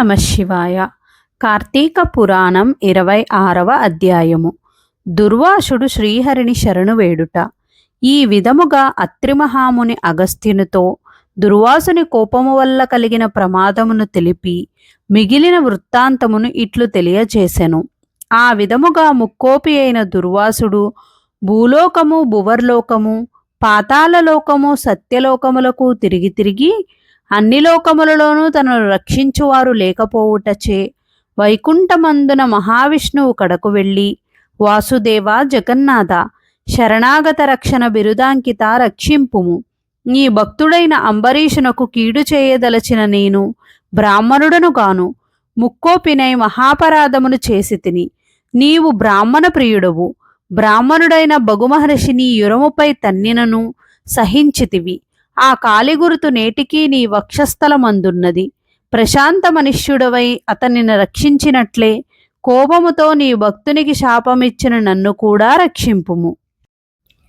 నమ శివాయ. కార్తీక పురాణం ఇరవై ఆరవ అధ్యాయము. దుర్వాసుడు శ్రీహరిని శరణు వేడుట. ఈ విధముగా అత్రిమహాముని అగస్త్యునితో దుర్వాసుని కోపము వల్ల కలిగిన ప్రమాదమును తెలిపి మిగిలిన వృత్తాంతమును ఇట్లు తెలియచేసెను ఆ విధముగా ముక్కోపి అయిన దుర్వాసుడు భూలోకము భువర్లోకము పాతాళలోకము సత్యలోకములకు తిరిగి తిరిగి అన్ని లోకములలోనూ తనను రక్షించువారు లేకపోవుటచే వైకుంఠమందున మహావిష్ణువు కడకు వెళ్ళి వాసుదేవ జగన్నాథ శరణాగత రక్షణ బిరుదాంకిత రక్షింపుము. నీ భక్తుడైన అంబరీషునకు కీడు చేయదలచిన నేను బ్రాహ్మణుడను గాను. ముక్కోపినై మహాపరాధమును చేసి తిని నీవు బ్రాహ్మణ ప్రియుడవు. బ్రాహ్మణుడైన బగుమహర్షి నీ యురముపై తన్నినను సహించితివి ఆ కాలిగురుతు నేటికీ నీ వక్షస్థలమందున్నది. ప్రశాంత మనుష్యుడవై అతనిని రక్షించినట్లే కోపముతో నీ భక్తునికి శాపమిచ్చిన నన్ను కూడా రక్షింపుము.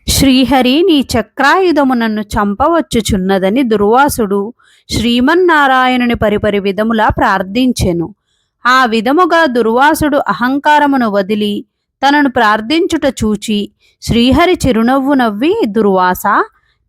శ్రీహరి నీ చక్రాయుధము నన్ను చంపవచ్చుచున్నదని దుర్వాసుడు శ్రీమన్నారాయణుని పరిపరి విధములా ప్రార్థించెను. ఆ విధముగా దుర్వాసుడు అహంకారమును వదిలి తనను ప్రార్థించుట చూచి శ్రీహరి చిరునవ్వు నవ్వి దుర్వాస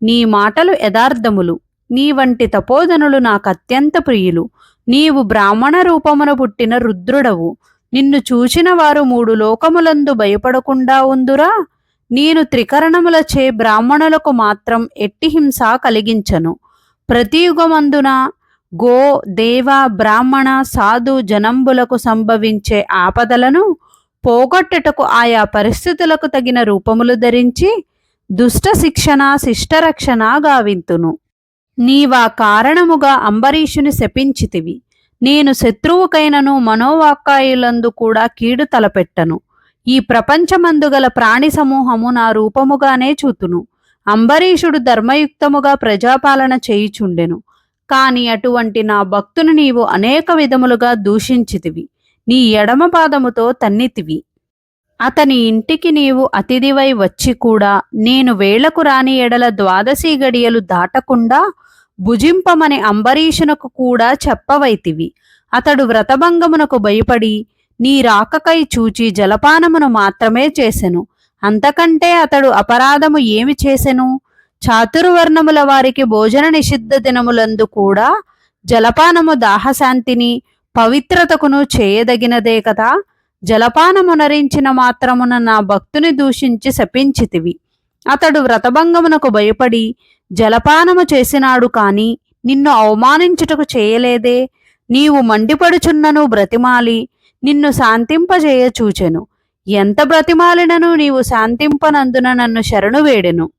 నీ మాటలు యథార్థములు. నీ వంటి తపోధనులు నాకు అత్యంత ప్రియులు. నీవు బ్రాహ్మణ రూపమున పుట్టిన రుద్రుడవు. నిన్ను చూచిన వారు మూడు లోకములందు భయపడకుండా ఉందురా? నేను త్రికరణములచే బ్రాహ్మణులకు మాత్రం ఎట్టి హింస కలిగించను. ప్రతి యుగమందున గో దేవ బ్రాహ్మణ సాధు జనంబులకు సంభవించే ఆపదలను పోగొట్టుటకు ఆయా పరిస్థితులకు తగిన రూపములు ధరించి దుష్ట శిక్షణ శిష్టరక్షణ గావింతును. నీవా కారణముగా అంబరీషుని శపించితివి. నేను శత్రువుకైనను మనోవాక్కాయులందు కూడా కీడు తలపెట్టను. ఈ ప్రపంచమందుగల ప్రాణి సమూహము నా రూపముగానే చూతును. అంబరీషుడు ధర్మయుక్తముగా ప్రజాపాలన చేయుచుండెను. కాని అటువంటి నా భక్తుని నీవు అనేక విధములుగా దూషించితివి. నీ ఎడమ పాదముతో తన్నితివి. అతని ఇంటికి నీవు అతిథివై వచ్చి కూడా నేను వేళకు రాని ఎడల ద్వాదశి గడియలు దాటకుండా భుజింపమని అంబరీషునకు కూడా చెప్పవైతివి. అతడు వ్రతభంగమునకు భయపడి నీ రాకకై చూచి జలపానమును మాత్రమే చేసెను. అంతకంటే అతడు అపరాధము ఏమి చేసెను? చాతుర్వర్ణముల వారికి భోజన నిషిద్ధ దినములందు కూడా జలపానము దాహశాంతిని పవిత్రతకును చేయదగినదే కదా? జలపానమునరించిన మాత్రమున నా భక్తుని దూషించి శపించితివి. అతడు వ్రతభంగమునకు భయపడి జలపానము చేసినాడు కాని నిన్ను అవమానించుటకు చేయలేదే? నీవు మండిపడుచున్నను బ్రతిమాలి నిన్ను శాంతింపజేయ చూచెను ఎంత బ్రతిమాలినను నీవు శాంతింపనందున నన్ను శరణు వేడెను.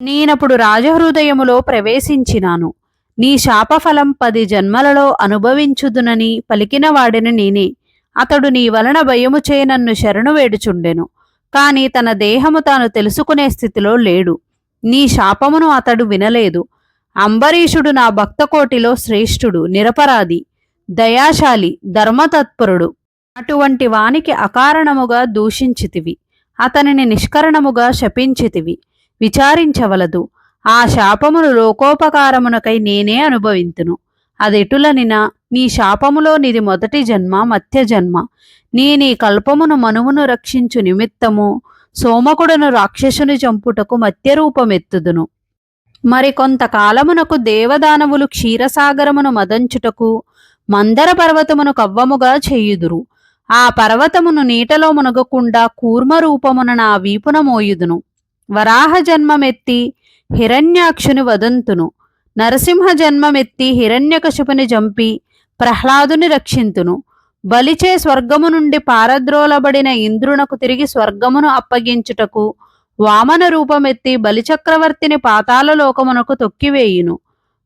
నేనప్పుడు రాజహృదయములో ప్రవేశించినాను. నీ శాపఫలం పది జన్మలలో అనుభవించుదునని పలికిన వాడిని నేనే. అతడు నీ వలన భయము చే నన్ను శరణు వేడుచుండెను. కాని తన దేహము తాను తెలుసుకునే స్థితిలో లేడు. నీ శాపమును అతడు వినలేదు. అంబరీషుడు నా భక్తకోటిలో శ్రేష్ఠుడు నిరపరాధి దయాశాలి ధర్మతత్పరుడు. అటువంటి వానికి అకారణముగా దూషించితివి. అతనిని నిష్కరణముగా శపించితివి. విచారించవలదు. ఆ శాపమును లోకోపకారమునకై నేనే అనుభవింతును. అదెటులనిన నీ శాపములో నిది మొదటి జన్మ మత్య జన్మ. నీ నీ కల్పమును మనువును రక్షించు నిమిత్తము సోమకుడును రాక్షసుని చంపుటకు మత్యరూపమెత్తుదును మరి కొంతకాలమునకు దేవదానవులు క్షీరసాగరమును మదంచుటకు మందర పర్వతమును కవ్వముగా చేయుదురు. ఆ పర్వతమును నీటలో మునగకుండా కూర్మ రూపమున నా వీపున మోయుదును. వరాహ జన్మమెత్తి హిరణ్యాక్షుని వదంతును. నరసింహ జన్మమెత్తి హిరణ్యకశిపుని జంపి ప్రహ్లాదుని రక్షింతును. బలిచే స్వర్గము నుండి పారద్రోలబడిన ఇంద్రునకు తిరిగి స్వర్గమును అప్పగించుటకు వామన రూపమెత్తి బలిచక్రవర్తిని పాతాల లోకమునకు తొక్కివేయును.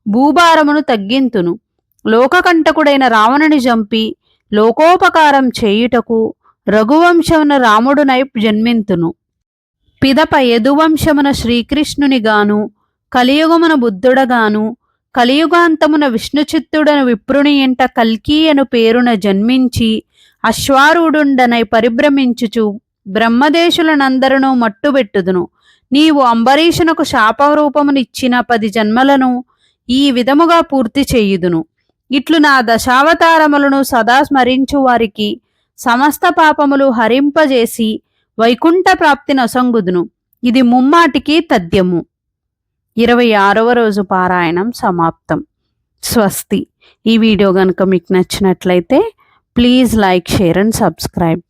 భూభారమును తగ్గింతును. లోకకంటకుడైన రావణుని జంపి లోకోపకారం చేయుటకు రఘువంశమున రాముడునై జన్మింతును. పిదప యదువంశమున శ్రీకృష్ణునిగాను కలియుగమున బుద్ధుడగాను కలియుగాంతమున విష్ణుచిత్తుడను విప్రుని ఇంట కల్కీ అను పేరున జన్మించి అశ్వారూఢుండనై పరిభ్రమించుచు బ్రహ్మదేశులనందరను మట్టుబెట్టుదును. నీవు అంబరీషునకు శాపరూపమునిచ్చిన పది జన్మలను ఈ విధముగా పూర్తి చేయుదును. ఇట్లు నా దశావతారములను సదా స్మరించు వారికి సమస్త పాపములు హరింపజేసి వైకుంఠ ప్రాప్తి నసంగుదును ఇది ముమ్మాటికి తథ్యము. ఇరవై ఆరవ రోజు పారాయణం సమాప్తం. స్వస్తి. ఈ వీడియో కనుక మీకు నచ్చినట్లయితే please like share and subscribe.